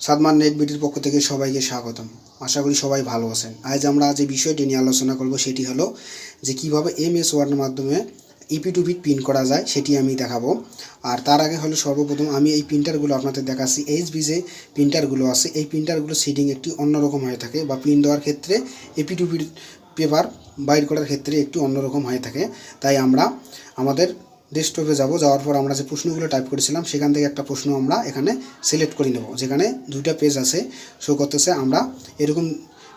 Sadman net বিটির পক্ষ থেকে সবাইকে স্বাগতম। আশা করি সবাই ভালো আছেন। আজ আমরা যে বিষয়টি নিয়ে আলোচনা করব সেটি হলো যে কীভাবে এম এস ওয়ার্ডের মাধ্যমে ইপি টু পিন প্রিন্ট করা যায় সেটি আমি দেখাবো। আর তার আগে হলো সর্বপ্রথম আমি এই প্রিন্টারগুলো আপনাদের দেখাচ্ছি। এইচবি যে প্রিন্টারগুলো আছে, এই প্রিন্টারগুলো সিডিং একটি অন্যরকম হয়ে থাকে বা প্রিন্ট দেওয়ার ক্ষেত্রে এপি টু বিট পেপার বাইর করার ক্ষেত্রে একটু অন্যরকম হয়ে থাকে। তাই আমরা আমাদের ডেস্কটপে যাব, যাওয়ার পর আমরা যে প্রশ্নগুলো টাইপ করেছিলাম, সেখান থেকে একটা প্রশ্ন আমরা এখানে সিলেক্ট করে নেব। যেখানে দুইটা পেজ আছে শো করতেছে আমরা, এরকম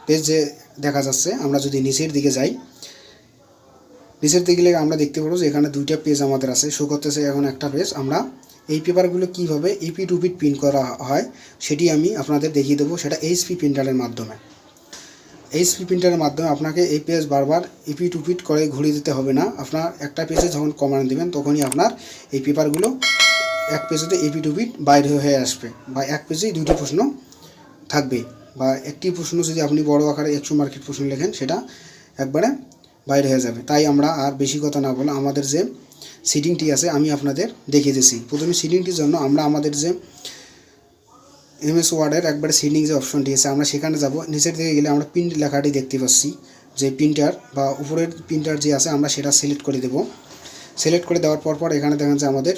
পেজ যে দেখা যাচ্ছে, আমরা যদি নিচের দিকে যাই, নিচের দিকে আমরা দেখতে পাবো যে এখানে দুইটা পেজ আমাদের আছে শো করতেছে এখন একটা পেজ আমরা এই পেপারগুলো কীভাবে ইপি টু পিট প্রিন্ট করা হয়, সেটি আমি আপনাদের দেখিয়ে দেবো, সেটা এইচপি প্রিন্টারের মাধ্যমে। এইচপি প্রিন্টারের মাধ্যমে আপনাকে এই পেজ বারবার ইপি টু পিট করে ঘুরিয়ে দিতে হবে না। আপনার একটা পেজে যখন কমান্ড দেবেন, তখনই আপনার এই পেপারগুলো এক পেজেতে এপি টু পিট বাইরে হয়ে আসবে বা এক পেজেই দুটি প্রশ্ন থাকবে বা একটি প্রশ্ন যদি আপনি বড় আকারে একশো মার্কেট প্রশ্ন লেখেন, সেটা একবারে বাইরে হয়ে যাবে। তাই আমরা আর বেশি কথা না বলে আমাদের যে সিটিংটি আছে, আমি আপনাদের দেখিয়ে দিচ্ছি প্রথমে সিটিংটির জন্য আমরা আমাদের যে এমএস ওয়ার্ডের একবারে সিডিং যে অপশনটি আছে আমরা সেখানে যাব। নিচের দিকে গেলে আমরা প্রিন্ট লেখাটি দেখতে পাচ্ছি। যে প্রিন্টার বা উপরের প্রিন্টার যে আছে, আমরা সেটা সিলেক্ট করে দেব। সিলেক্ট করে দেওয়ার পর পর এখানে দেখেন যে আমাদের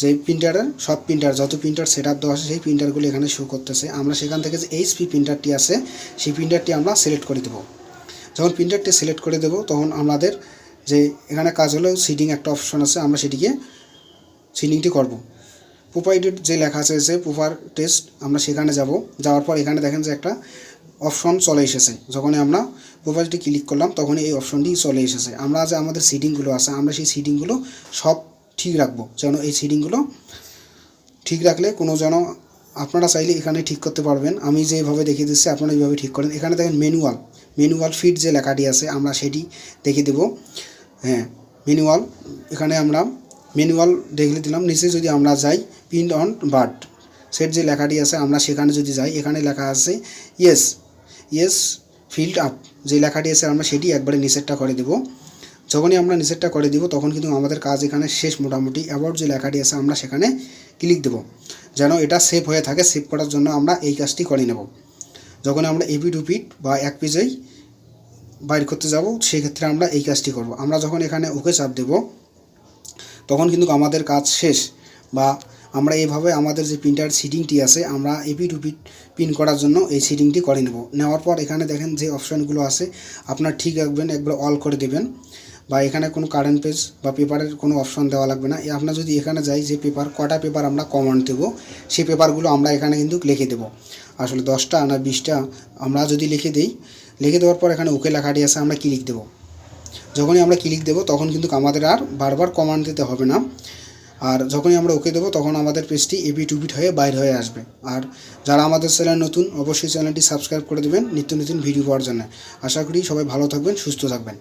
যে প্রিন্টারের সব প্রিন্টার যত প্রিন্টার সেট আপ দেওয়া সেই প্রিন্টারগুলো এখানে শো করতেছে। আমরা সেখান থেকে যে এইচপি প্রিন্টারটি আছে, সেই প্রিন্টারটি আমরা সিলেক্ট করে দেবো। যখন প্রিন্টারটি সিলেক্ট করে দেবো, তখন আমাদের যে এখানে কাজ হলো সিডিং একটা অপশন আছে, আমরা সেটিকে সিডিংটি করব। প্রোপাইটেড যে লেখা আছে, যে প্রপার টেস্ট আমরা সেখানে যাব। যাওয়ার পর এখানে দেখেন যে একটা অপশন চলে এসেছে। যখনই আমরা প্রোফাইলটি ক্লিক করলাম, তখনই এই অপশনটি চলে এসেছে। আমরা যে আমাদের সিডিংগুলো আছে, আমরা সেই সিডিংগুলো সব ঠিক রাখব। যেন এই সিডিংগুলো ঠিক রাখলে কোনো যেন আপনারা চাইলে এখানে ঠিক করতে পারবেন। আমি যেভাবে দেখিয়ে দিচ্ছি, আপনারা এইভাবে ঠিক করেন। এখানে দেখেন ম্যানুয়াল। ম্যানুয়াল ফিট যে লেখাটি আছে, আমরা সেটি দেখিয়ে দেবো। হ্যাঁ ম্যানুয়াল। এখানে আমরা ম্যানুয়াল দেখলে দিলাম, নিচে যদি আমরা যাই প্রিন্ট অন বার্ড সেট যে লেখাটি আছে, আমরা সেখানে যদি যাই, এখানে লেখা আছে ইয়েস ইয়েস ফিল্ড আপ যে লেখাটি আছে, আমরা সেটি একবারে নিচেরটা করে দেবো। যখনই আমরা নিচেরটা করে দিব, তখন কিন্তু আমাদের কাজ এখানে শেষ মোটামুটি অ্যাবাউট যে লেখাটি আছে, আমরা সেখানে ক্লিক দেব। যেন এটা সেভ হয়ে থাকে সেভ করার জন্য আমরা এই কাজটি করে নেব। যখন আমরা এপি টু পিট বা এক পেজেই বাইর করতে যাব, সেক্ষেত্রে আমরা এই কাজটি করব। আমরা যখন এখানে ওকে চাপ দেব তখন কিন্তু আমাদের কাজ শেষ বা আমরা এইভাবে আমাদের যে প্রিন্টার সিটিংটি আছে, আমরা এপি টু পিট প্রিন্ট করার জন্য এই সিটিংটি করে নেব। নেওয়ার পর এখানে দেখেন যে অপশানগুলো আছে, আপনার ঠিক রাখবেন, একবার অল করে দেবেন বা এখানে কোনো কারেন্ট পেজ বা পেপারের কোনো অপশন দেওয়া লাগবে না। আপনার যদি এখানে যাই যে পেপার, কটা পেপার আমরা কমান্ড দেবো, সেই পেপারগুলো আমরা এখানে কিন্তু লিখে দেবো। আসলে দশটা না বিশটা আমরা যদি লিখে দিই, লিখে দেওয়ার পর এখানে ওকে লেখাটি আছে, আমরা কী ক্লিক দেবো? যখনই আমরা ক্লিক দেবো, তখন কিন্তু আমাদের আর বারবার কমান্ড দিতে হবে না। আর যখনই আমরা ওকে দেবো, তখন আমাদের পেজটি এবি টুপিট হয়ে বাইর হয়ে আসবে। আর যারা আমাদের চ্যানেল নতুন, অবশ্যই চ্যানেলটি সাবস্ক্রাইব করে দেবেন, নিত্য নতুন ভিডিও পাওয়ার জন্য। আশা করি সবাই ভালো থাকবেন, সুস্থ থাকবেন।